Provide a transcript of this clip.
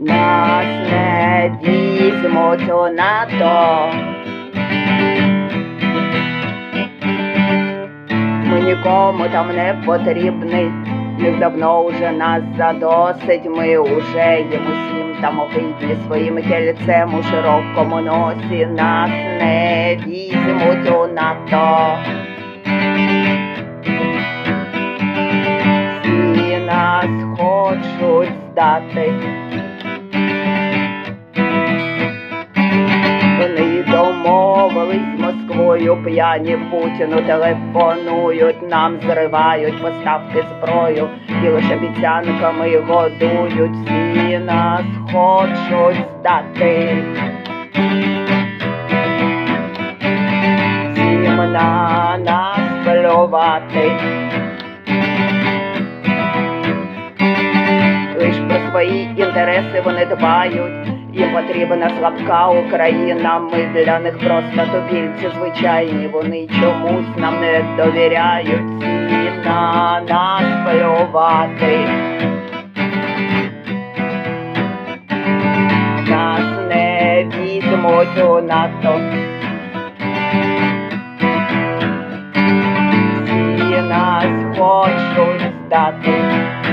Нас не візьмуть у НАТО. Ми нікому там не потрібні. Їх давно уже нас задосить. Ми уже їм усім там огидні своїм кільцем у широкому носі. Нас не візьмуть у НАТО. Всі нас хочуть здати. Москвою, п'яні Путіну телефонують, нам зривають поставки зброю і лише обіцянками годують. Всі нас хочуть здати. Всім на нас плювати. Лиш про свої інтереси вони дбають. Їм потрібна слабка Україна. Ми для них просто тупільці звичайні. Вони чомусь нам не довіряють. Всі на нас плювати. Нас не візьмуть у НАТО. Всі нас хочуть здати.